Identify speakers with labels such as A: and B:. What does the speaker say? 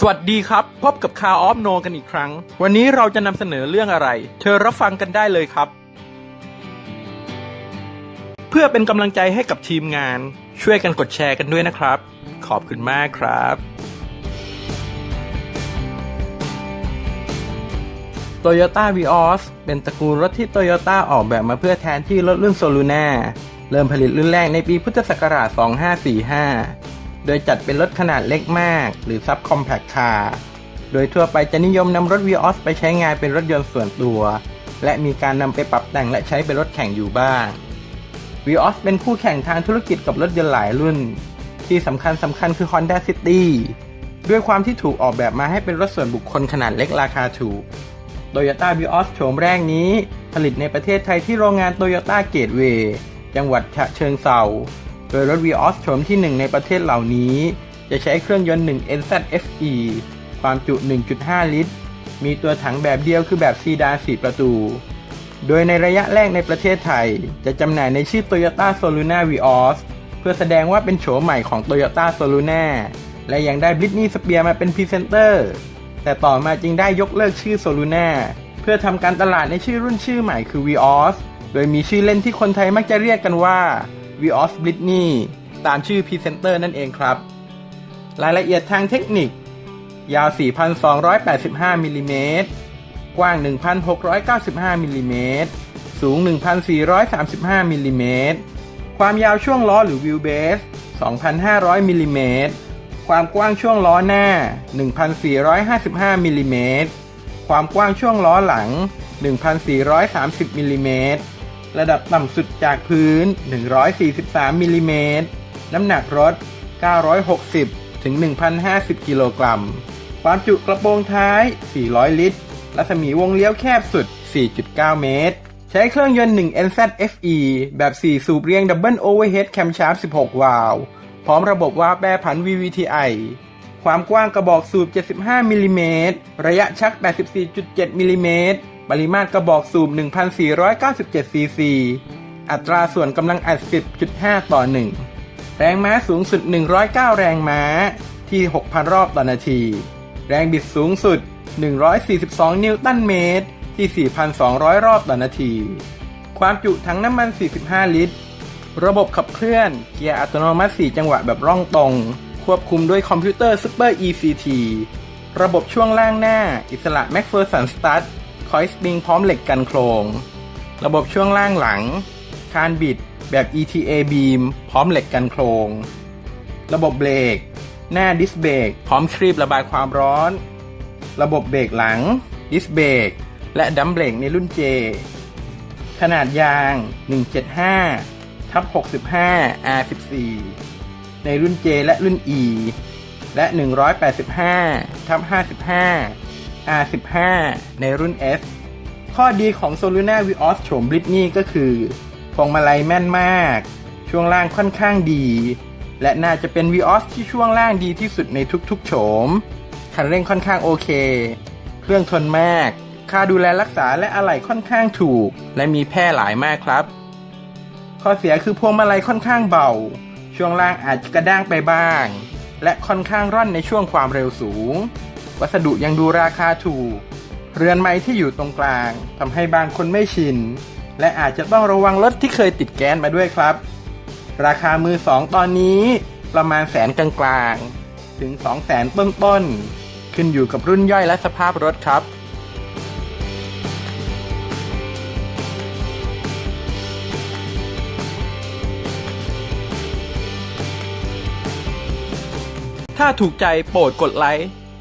A: สวัสดีครับ พบกับคาออฟโนกันอีกครั้ง วันนี้เราจะนำเสนอเรื่องอะไรเธอรับฟังกันได้เลยครับ เพื่อเป็นกำลังใจให้กับทีมงาน ช่วยกันกดแชร์กันด้วยนะครับ ขอบคุณมากครับ Toyota Vios เป็นตระกูลรถที่ Toyota ออกแบบมาเพื่อแทนที่รถรุ่น Soluna เริ่มผลิตรุ่นแรกในปีพุทธศักราช 2545 โดยจัดเป็นรถขนาดเล็กมาก หรือ Sub Compact Car โดยทั่วไปจะนิยมนำรถ Vios ไปใช้งานเป็นรถยนต์ส่วนตัว และมีการนำไปปรับแต่งและใช้เป็นรถแข่งอยู่บ้าง Vios เป็นคู่แข่งทางธุรกิจกับรถยนต์หลายรุ่น ที่สำคัญสำคัญคือ Honda City ด้วยความที่ถูกออกแบบมาให้เป็นรถส่วนบุคคลขนาดเล็กราคาถูก Toyota Vios โฉมแรกนี้ ผลิตในประเทศไทยที่โรงงาน Toyota Gateway จังหวัดฉะเชิงเซา โดยรถ Vios โฉมที่ 1 ในประเทศเหล่านี้ จะใช้เครื่องยนต์ 1 NZFE ความจุ 1.5 ลิตร มีตัวถังแบบเดียวคือแบบซีดาน 4 ประตู โดยในระยะแรกในประเทศไทย จะจำหน่ายในชื่อ Toyota Soluna Vios เพื่อแสดงว่าเป็นโฉมใหม่ของ Toyota Soluna และยังได้ Britney Spears มาเป็นพรีเซนเตอร์ แต่ต่อมาจึงได้ยกเลิกชื่อ Soluna เพื่อทำการตลาดในชื่อรุ่นชื่อใหม่คือ Vios โดยมีชื่อเล่นที่คนไทยมักจะเรียกกันว่า Vios Britney ตามชื่อพรีเซนเตอร์นั่นเองครับ รายละเอียดทางเทคนิค ยาว 4,285มิลลิเมตรกว้าง 1,695มิลลิเมตรสูง 1,435มิลลิเมตรความยาวช่วงล้อหรือวิวเบส2,500มิลลิเมตรความกว้างช่วงล้อหน้า 1,455มิลลิเมตรความกว้างช่วงล้อหลัง 1,430มิลลิเมตร ระดับต่ำสุดจากพื้น 143มิลลิเมตร น้ำหนักรถ 960 ถึง 1,050 กิโลกรัม ความจุกระโปรงท้าย 400 ลิตร รัศมีวงเลี้ยวแคบสุด 4.9 เมตร ใช้เครื่องยนต์ 1 NZFE แบบ 4 สูบเรียงดับเบิลโอเวอร์เฮดแคมชาร์ป16 วาล์วพร้อมระบบวาล์วแปรผัน VVTi ความกว้างกระบอกสูบ 75มิลลิเมตร ระยะชัก 84.7มิลลิเมตร ปริมาตรกระบอกสูบ 1,497 ซีซี อัตราส่วนกำลังอัด 10.5 ต่อ 1 แรงม้าสูงสุด 109 แรงม้าที่ 6,000 รอบต่อนาที แรงบิดสูงสุด 142 นิวตันเมตร ที่ 4,200 รอบต่อนาที ความจุถังน้ำมัน 45 ลิตร ระบบขับเคลื่อน เกียร์อัตโนมัติ 4 จังหวะแบบร่องตรง ควบคุมด้วยคอมพิวเตอร์ Super ECT ระบบช่วงล่างหน้า อิสระ MacPherson Stud คอยสปริงพร้อมเหล็กกันโครง ระบบช่วงล่างหลัง คานบิดแบบ ETA beam พร้อมเหล็กกันโครง ระบบเบรก หน้าดิสเบรกพร้อมครีบระบายความร้อน ระบบเบรกหลัง ดิสเบรกและดัมเบรกในรุ่น J ขนาดยาง 175ทับ65 R14 ในรุ่น J และรุ่น E และ 185ทับ55 R15 ในรุ่น S ข้อดีของ Soluna Vios โฉม Britney ก็คือพวงมาลัยแม่นมาก ช่วงล่างค่อนข้างดี และน่าจะเป็น Vios ที่ช่วงล่างดีที่สุดในทุกๆโฉม คันเร่งค่อนข้างโอเค เครื่องทนมาก ค่าดูแลรักษาและอะไหล่ค่อนข้างถูก และมีแพร่หลายมากครับ ข้อเสียคือพวงมาลัยค่อนข้างเบา ช่วงล่างอาจจะกระด้างไปบ้าง และค่อนข้างร่อนในช่วงความเร็วสูง วัสดุยังดูราคาถูก เรือนไม้ที่อยู่ตรงกลางทำให้บางคนไม่ชิน และอาจจะต้องระวังรถที่เคยติดแก๊สมาด้วยครับ ราคามือสองตอนนี้ประมาณแสนกลางๆ ถึง 2 0 0แสนต้นๆ ขึ้นอยู่กับรุ่นย่อยและสภาพรถครับถ้าถูกใจโปรดกดไลค์